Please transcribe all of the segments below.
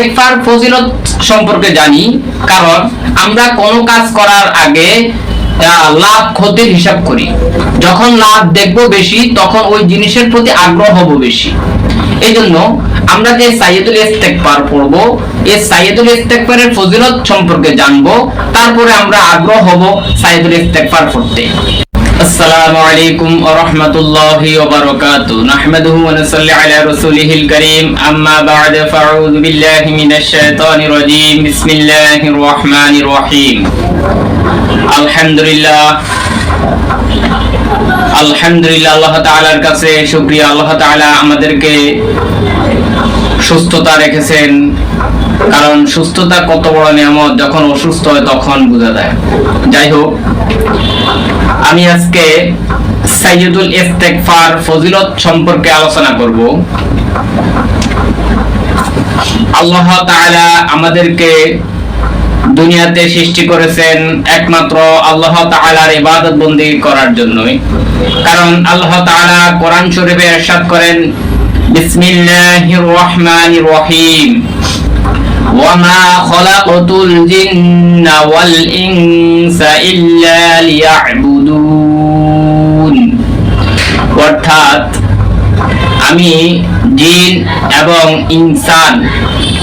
ইস্তেগফার ফজিলত সম্পর্কে জানি, কারণ আমরা কোনো কাজ করার আগে লাভ, ক্ষতির হিসাব করি। যখন লাভ দেখব বেশি, তখন ওই জিনিসের প্রতি আগ্রহ হব বেশি। এই জন্য আমরা যে সাইয়েদুল ইস্তেগফার পড়ব, এই সাইয়েদুল ইস্তেগফারের ফজিলত সম্পর্কে জানব, তারপরে আমরা আগ্রহ হব সাইয়েদুল ইস্তেগফার পড়তে। السلام عليكم ورحمة الله وبركاته نحمده ونصلي على رسوله الكريم أما بعد فأعوذ بالله من الشيطان الرجيم بسم الله الرحمن الرحيم الحمد لله আলহামদুলিল্লাহ আল্লাহ তাআলার কাছে শুকরিয়া আল্লাহ তাআলা আমাদেরকে সুস্থতা রেখেছেন কারণ সুস্থতা কত বড় নিয়ামত যখন অসুস্থ হয় তখন বোঝা যায় যাই হোক আমি আজকে সাইয়দুল ইস্তেগফার ফজিলত সম্পর্কে আলোচনা করব আল্লাহ তাআলা আমাদেরকে দুনিয়াতে সৃষ্টি করেছেন একমাত্র আল্লাহ তাআলার ইবাদত বন্দি করার জন্যই কারণ আল্লাহ তাআলা কোরআন শরীফে ارشاد করেন বিসমিল্লাহির রহমানির রহিম وما خلقت الجن والإنس إلا ليعبدون অর্থাৎ আমি জিন এবং ইনসান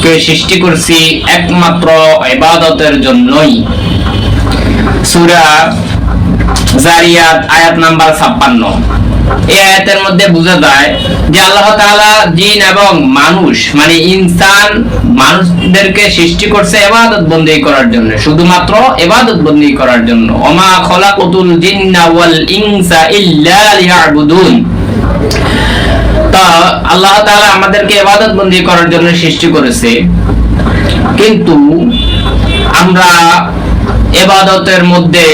কে সৃষ্টি করছি একমাত্র ইবাদতের জন্যই সূরা জারিয়াত আয়াত নাম্বার 56 এই আয়াতের মধ্যে বোঝা যায় যে আল্লাহ তাআলা জিন এবং মানুষ মানে ইনসান মানুষদেরকে সৃষ্টি করছে ইবাদত বন্দী করার জন্য, শুধুমাত্র ইবাদত বন্দী করার জন্য। ওমা খলাকুতুল জিন্না ওয়াল ইনসা ইল্লা লিয়াবুদুন। তা আল্লাহ তাআলা আমাদেরকে ইবাদত বন্দী করার জন্য সৃষ্টি করেছে। কিন্তু আমরা এবাদতের মধ্যে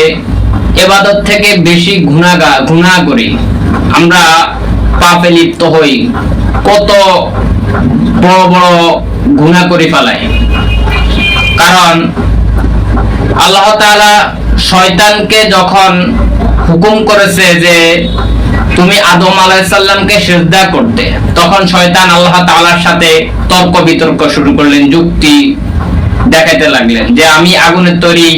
এবাদত থেকে বেশি গুণাগা গুণা করি। আমরা পাপে লিপ্ত হই, কত বড় বড় গুণা করে ফেলাই। কারণ আল্লাহ তাআলা শয়তানকে যখন হুকুম করেছে যে তুমি আদম আলাইসাল্লামকে সেজদা করতে, তখন শয়তান আল্লাহ তাআলার সাথে তর্ক বিতর্ক শুরু করলেন, যুক্তি দেখাইতে লাগলেন যে আমি আগুনের তৈরি,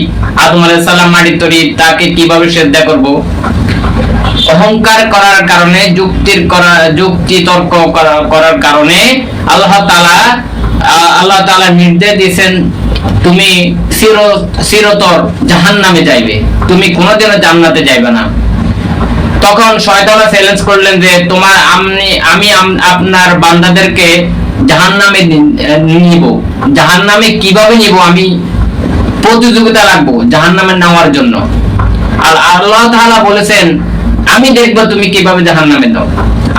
আদম আলাইসাল্লাম মাটির তৈরি, তাকে কীভাবে সেজদা করব? অহংকার করার কারণে যুক্তির করা যুক্তি তর্ক করার কারণে আল্লাহ তাআলা আল্লাহ তাআলা নির্দেশ দিয়েছেন তুমি চির চিরতর জাহান্নামে যাইবে। তুমি কোনোদিনও জান্নাতে যাইবে না। তখন শয়তানা চ্যালেঞ্জ করলেন যে তোমার আমি আমি আপনার বান্দাদেরকে জাহান্নামে নি- আহ, নিব। জাহান্নামে কীভাবে নিব? আমি প্রতিযোগিতা রাখব জাহান্নামে নেওয়ার জন্য। আর আল্লাহ তাআলা বলেছেন আমি দেখব তুমি কীভাবে জাহান্নামে দাও।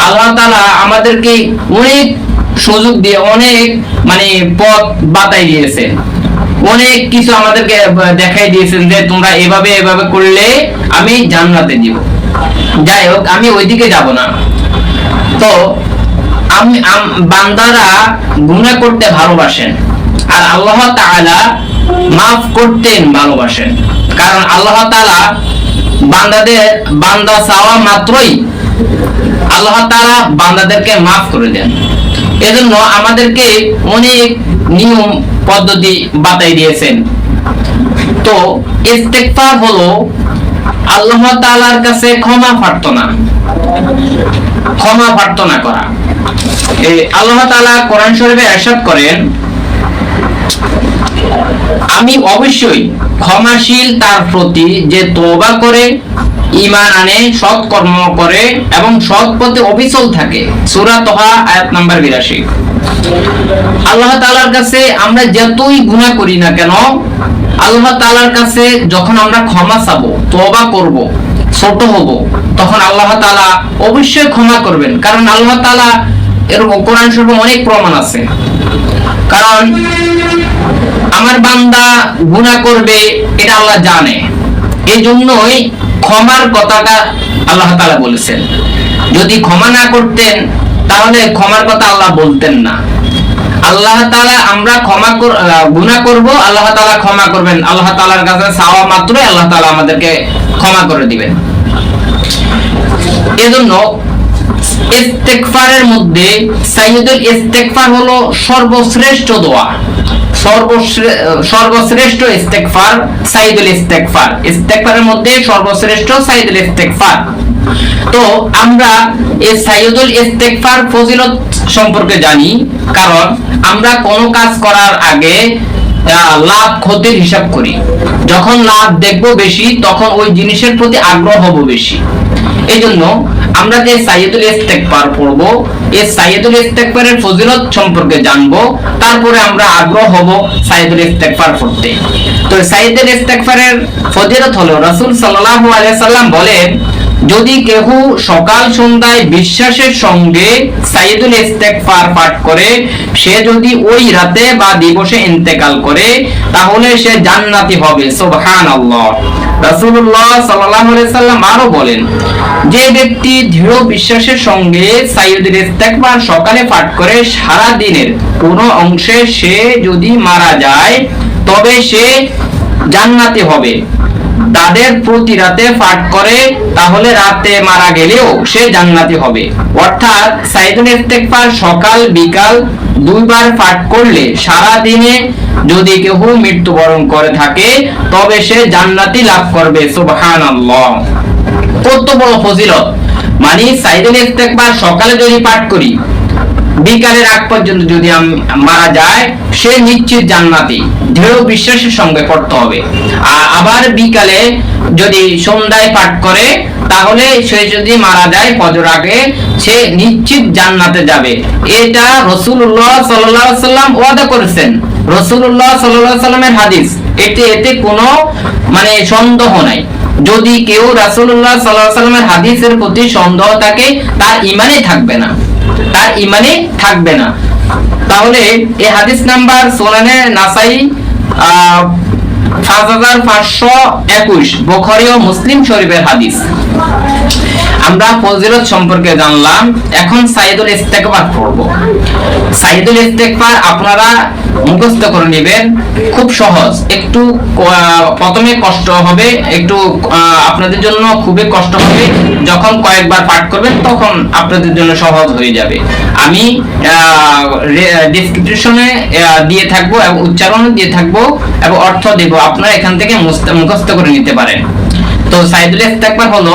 আল্লাহ তাআলা আমাদেরকে অনেক সুযোগ দিয়ে, অনেক মানে পথ বাতাই দিয়েছেন অনেক কিছু আমাদেরকে দেখাই দিয়েছেন যে তোমরা এভাবে এভাবে করলে আমি জান্নাতে দিব। যাই হোক আমি ওইদিকে যাব না। তো আমি, বান্দারা গুনাহ করতে ভালোবাসেন আর আল্লাহ তাআলা মাফ করতেন ভালোবাসেন। কারণ আল্লাহ তাআলা বান্দাদের বান্দা চাওয়া মাত্রই আল্লাহ তাআলা বান্দাদেরকে মাফ করে দেন এজন্য আমাদেরকে অনেক নিয়ম পদ্ধতি বাতাই দিয়েছেন তো ইস্তেগফার হলো আল্লাহ তাআলার কাছে ক্ষমা প্রার্থনা ক্ষমা প্রার্থনা করা এই আল্লাহ তাআলা কোরআন শরীফে ارشاد করেন আমি অবশ্যই ক্ষমাশীল তার প্রতি যে তওবা করে, ঈমান আনে, সৎ কর্ম করে এবং সৎ পথে অবিচল থাকে। সূরা তোহা, আয়াত নাম্বার 82 আল্লাহ তাআলার কাছে আমরা যতই গুনাহ করি না কেন, আল্লাহ তাআলার কাছে যখন আমরা ক্ষমা চাবো, তওবা করব, ছোট হব, তখন আল্লাহ তাআলা অবশ্যই ক্ষমা করবেন। কারণ আল্লাহ তাআলা এর কোরআন শরীফে অনেক প্রমাণ আছে। কারণ আমার বান্দা গুনাহ করবে, এটা আল্লাহ জানে। এই জন্যই ক্ষমার কথাটা আল্লাহ তাআলা বলেছেন। যদি ক্ষমা না করতেন, তাহলে ক্ষমার কথা আল্লাহ বলতেন না। আল্লাহ তাআলা আমরা ক্ষমা গুনাহ করব, আল্লাহ তাআলা ক্ষমা করবেন। আল্লাহ তাআলার কাছে চাওয়া মাত্রই আল্লাহ তাআলা আমাদেরকে ক্ষমা করে দিবেন। এজন্য ইস্তেগফারের মধ্যে সাইয়্যিদুল ইস্তেগফার হলো সর্বশ্রেষ্ঠ দোয়া। সর্বশ্রেষ্ঠ ইস্তেগফার সাইয়্যিদুল ইস্তেগফার। ইস্তেগফারের মধ্যে সর্বশ্রেষ্ঠ সাইয়্যিদুল ইস্তেগফার। তো আমরা এই সাইয়্যিদুল ইস্তেগফার ফজিলত সম্পর্কে জানি, কারণ আমরা কোনো কাজ করার আগে লাভ ক্ষতির হিসাব করি। যখন লাভ দেখব বেশি, তখন ওই জিনিসের প্রতি আগ্রহ হব বেশি। এই জন্য আমরা যে সাইয়দুল ইস্তেকবার পড়ব, এই সাইয়দুল ইস্তেকবারের ফজিলত সম্পর্কে জানব, তারপরে আমরা আগ্রহ হব সাইয়দুল ইস্তেকবার পড়তে। তো সাইয়দুল ইস্তেকবারের ফজিলত হলো, রাসূল সাল্লাল্লাহু আলাইহি সাল্লাম বলেন যদি কেহ সকাল সন্ধ্যায় বিশ্বাসের সঙ্গে সাইয়দুল ইস্তেগফার পাঠ করে, সে যদি ওই রাতে বা দিবসে ইন্তেকাল করে, তাহলে সে জান্নাতি হবে। সুবহানাল্লাহ। রাসূলুল্লাহ সাল্লাল্লাহু আলাইহি সাল্লাম আরও বলেন, যে ব্যক্তি দৃঢ় বিশ্বাসের সঙ্গে সাইয়দুল ইস্তেগফার সকালে পাঠ করে, সারা দিনের কোন অংশে সে যদি মারা যায়, তবে সে জান্নাতি হবে। তাদের প্রতি রাতে পাঠ করে, তাহলে রাতে মারা গেলেও সে জান্নাতি হবে। অর্থাৎ সাইদুল ইস্তেগফার সকাল বিকাল দুইবার পাঠ করলে সারা দিনে যদি কেউ মৃত্যুবরণ করে থাকে, তবে সে জান্নাতি লাভ করবে। সুবহানাল্লাহ। কত বড় ফজিলত। মানে সাইদুল ইস্তেগফার সকালে যদি পাঠ করি বিকালের আগ পর্যন্ত যদি আম- মারা যায়, সে নিশ্চিত জান্নাতি। দৃঢ় বিশ্বাসের সঙ্গে করতে হবে। আর আবার বিকালে যদি সন্ধ্যায় পাঠ করে, তাহলে সে যদি মারা যায় ফজর আগে, সে নিশ্চিত জান্নাতে যাবে। এটা রসুল্লাহ সাল্লাহ সাল্লাম ওয়াদা করেছেন। রসুল্লাহ সাল্লাহ সাল্লামের হাদিস। এতে এতে কোনো মানে সন্দেহ নাই। যদি কেউ রাসুল্লাহ আলাইহি সাল্লামের হাদিসের প্রতি সন্দেহ থাকে, তার ইমানে থাকবে না। তার ইমানে থাকবে না। তাহলে এই হাদিস নাম্বার সোনানে নাসাই পাঁচ হাজার পাঁচশো একুশ, বোখারি ও মুসলিম শরীফের হাদিস। আমরা ফজিলত সম্পর্কে জানলাম, এখন সাইদুল ইস্তেকবার পড়ব। সাইদুল ইস্তেকবার আপনারা মুখস্থ করে নেবেন। খুব সহজ। একটু প্রথমে কষ্ট হবে, একটু আপনাদের জন্য খুবই কষ্ট হবে। যখন কয়েকবার পাঠ করবেন, তখন আপনাদের জন্য সহজ হয়ে যাবে। আমি ডিসক্রিপশনে দিয়ে থাকব এবং উচ্চারণ দিয়ে থাকব এবং অর্থ দেব। আপনারা এখান থেকে মুখস্থ করে নিতে পারেন। তো সাইদুল ইস্তেকবার হলো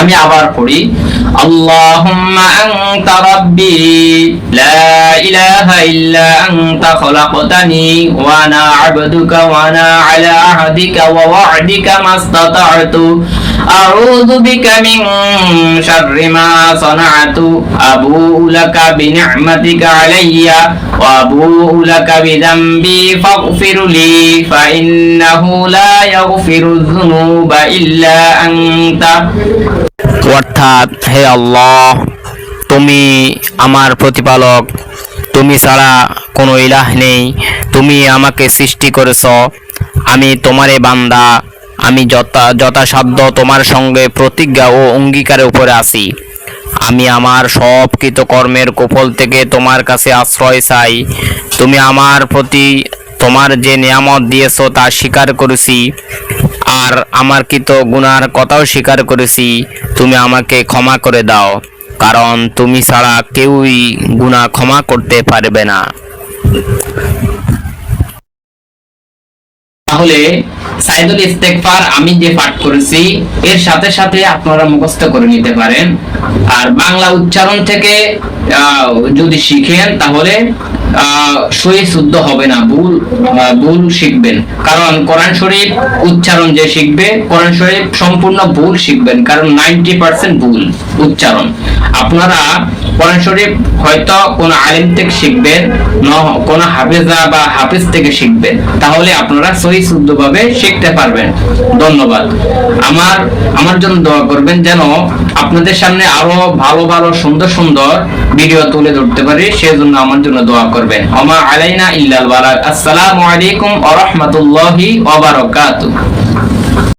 আমি আবার পড়ি, আল্লাহুম্মা আনতা রাব্বি, লা ইলাহা ইল্লা আনতা খলাকতানি, ওয়া আনা আবদুকা ওয়া আনা আলা আহদিকা ওয়া ওয়া'দিকা মাস্তাতা'তু, আউযু বিকা মিন শাররি মা সানা'তু আবুউ লাকা বিনি'মাতিকা আলাইয়া, ওয়া আবুউ লাকা বিযামবি ফাগফির লি ফাইন্নাহু লা ইয়াগফিরু যুনুবা ইল্লা আনতা। অর্থাৎ, হে আল্লাহ, তুমি আমার প্রতিপালক, তুমি ছাড়া কোনো ইলাহ নেই, তুমি আমাকে সৃষ্টি করেছ, আমি তোমারে বান্দা, আমি যথা, যথাসাধ্য তোমার সঙ্গে প্রতিজ্ঞা ও অঙ্গীকারের উপরে আছি। আমি আমার সব কৃতকর্মের কুফল থেকে তোমার কাছে আশ্রয় চাই। তুমি আমার প্রতি তোমার যে নিয়ামত দিয়েছ তা স্বীকার করেছি। আর আমার কৃত গুনার কথাও স্বীকার করেছি। তুমি আমাকে ক্ষমা করে দাও, কারণ তুমি ছাড়া কেউই গুনা ক্ষমা করতে পারবে না। তাহলে সাইদুল ইস্তেগফার আমি যে পাঠ করেছি, এর সাথে সাথে আপনারা মুখস্থ করে নিতে পারেন। আর বাংলা উচ্চারণ থেকে যদি শিখেন, তাহলে সহি শুদ্ধ হবে না, ভুল ভুল শিখবেন। কারণ কোরআন শরীফ উচ্চারণ যে শিখবে, কোরআন শরীফ সম্পূর্ণ ভুল শিখবেন, কারণ নাইনটি পার্সেন্ট ভুল উচ্চারণ। আপনারা কোরআন শরীফ হয়তো কোন আলিম থেকে শিখবেন, ন, কোন হাফেজা বা হাফেজ থেকে শিখবেন, তাহলে আপনারা শুদ্ধভাবে ভাবে শিখতে পারবেন। ধন্যবাদ। আমার আমার জন্য দোয়া করবেন যেন আপনাদের সামনে আরও ভালো ভালো, সুন্দর সুন্দর ভিডিও তুলে ধরতে পারি, সেজন্য আমার জন্য দোয়া করবেন। আমা আলাইনা ইল্লাল বালাগ আসসালামু আলাইকুম ওয়া রাহমাতুল্লাহি ওয়া বারাকাতুহু।